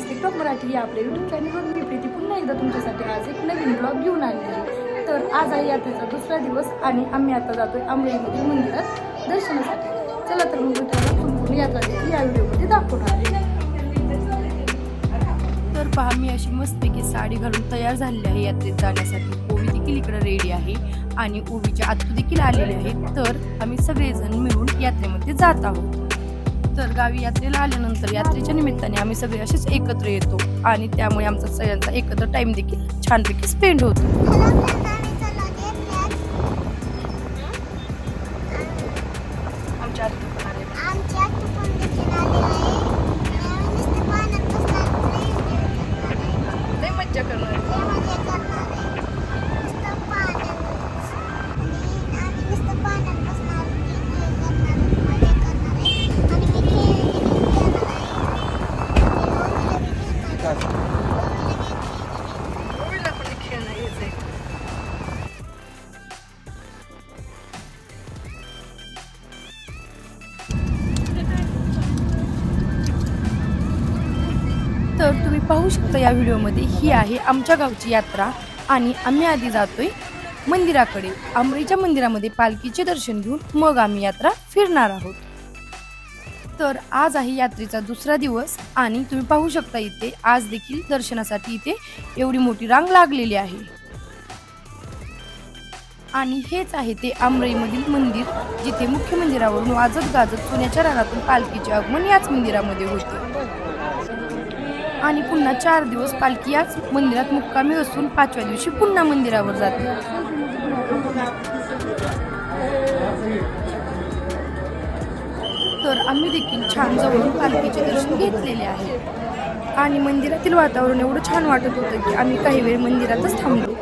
Friends TikTok Marathi या आपल्या YouTube चॅनलवर मी प्रीती पुन्हा एकदा तुमच्यासाठी आज एक नवीन ब्लॉग घेऊन आलेली आहे. तर आज आहे यात्रेचा दुसरा दिवस आणि आम्ही आता जातोय आंबळीमधील मंदिरात दर्शनासाठी. चला तर मग तुम्हाला संपूर्ण यात्रा देखील या व्हिडिओमध्ये दाखवणार आहे तर पहा मी अशी मस्तपैकी साडी घालून तयार झालेली आहे यात्रेत जाण्यासाठी. ओवी देखील इकडे रेडी आहे आणि ओवीच्या आतू देखील आलेले आहेत. तर आम्ही सगळेजण मिळून यात्रेमध्ये जात आहोत. तर गावी यात्रेला आल्यानंतर यात्रेच्या निमित्ताने आम्ही सगळे असेच एकत्र येतो. आणि त्यामुळे आमचा सगळ्यांचा एकत्र टाइम देखील छानपैकी स्पेंड होतो. मज्जा करणार. पाहू शकता या व्हिडिओमध्ये ही आहे आमच्या गावची यात्रा आणि आम्ही आधी जातोय मंदिराकडे. आंबरीच्या मंदिरामध्ये पालखीचे दर्शन घेऊन मग आम्ही यात्रा फिरणार आहोत. तर आज आहे यात्रेचा दुसरा दिवस आणि तुम्ही पाहू शकता इथे आज देखील दर्शनासाठी इथे एवढी मोठी रांग लागलेली आहे. आणि हेच आहे ते आंबळीमधील मंदिर जिथे मुख्य मंदिरावरून वाजत गाजत सोन्याच्या रानातून पालखीचे आगमन याच मंदिरामध्ये होते. आणि पुन्हा चार दिवस पालखी याच मंदिरात मुक्कामी असून पाचव्या दिवशी पुन्हा मंदिरावर जाते. तर आम्ही देखील छान जवळून पालखीचे दर्शन घेतलेले आहे. आणि मंदिरातील वातावरण एवढं छान वाटत होतं की आम्ही काही वेळ मंदिरातच थांबलो.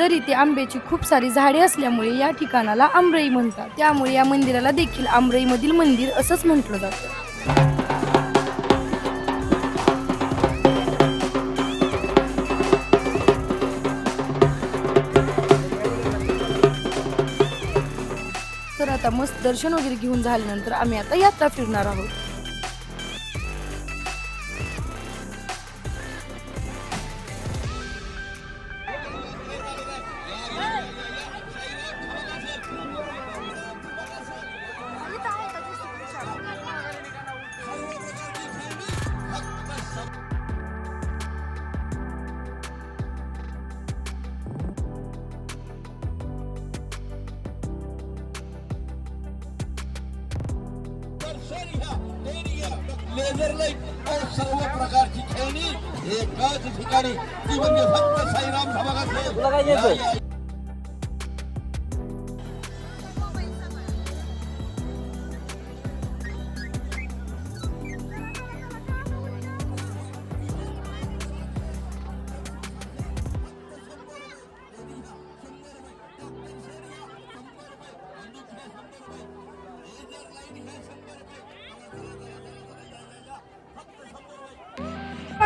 तर इथे आंब्याची खूप सारी झाडे असल्यामुळे या ठिकाणाला आंब्रई म्हणतात. त्यामुळे या मंदिराला देखील आंब्रईमधील मंदिर असंच म्हटलं जातं. तर आता मस्त दर्शन वगैरे घेऊन झाल्यानंतर आम्ही आता यात्रा फिरणार आहोत. लेझर लाइट सर्व प्रकारची खेळणी एकाच ठिकाणी ती म्हणजे फक्त साईराम सभागात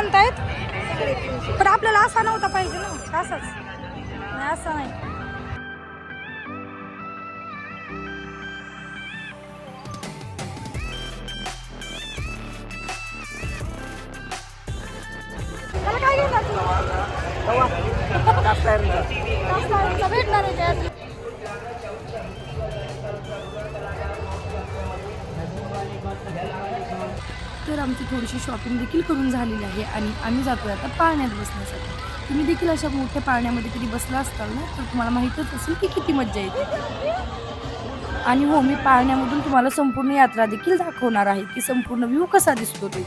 म्हणतायत? पण आपल्याला असा नव्हता पाहिजे ना. असाच. नाही असा नाही. काय घेणार भेटणार आमची थोडीशी शॉपिंग देखील करून झालेली आहे आणि आम्ही जातोय आता पाळण्यात बसण्यासाठी. तुम्ही देखील अशा मोठ्या पाळण्यामध्ये कधी बसला असताल ना तर तुम्हाला माहीतच असेल की किती मज्जा येते. आणि हो मी पाळण्यामधून तुम्हाला संपूर्ण यात्रा देखील दाखवणार आहे की संपूर्ण व्ह्यू कसा दिसतो ते.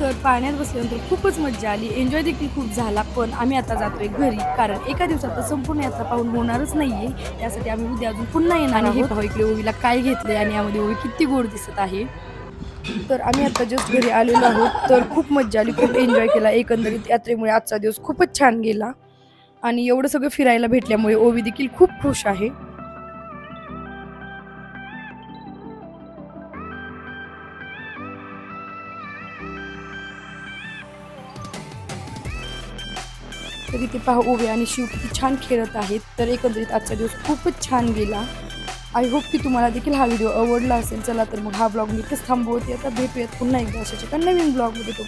तर पाण्यात बसल्यानंतर खूपच मजा आली. एन्जॉय देखील खूप झाला पण आम्ही आता जातोय घरी. कारण एका दिवसात तर संपूर्ण यात्रा पाहून होणारच नाहीये. त्यासाठी आम्ही उद्या अजून पुन्हा येणार आणि हे इकडे ओवीला काय घेतले आणि यामध्ये ओवी किती गोड दिसत आहे. तर आम्ही आता जस्ट घरी आलेलो आहोत. तर खूप मजा आली खूप एन्जॉय केला. एकंदरीत यात्रेमुळे आजचा दिवस खूपच छान गेला. आणि एवढं सगळं फिरायला भेटल्यामुळे ओवी देखील खूप खुश आहे. तर इथे पहा उभे आणि शिव किती छान खेळत आहेत. तर एकंदरीत आजचा दिवस खूपच छान गेला. आय होप की तुम्हाला देखील हा व्हिडिओ आवडला असेल. चला तर मग हा ब्लॉग मी इथेच थांबवते. आता भेटूयात पुन्हा एकदा अशाच एका नवीन ब्लॉगमध्ये तो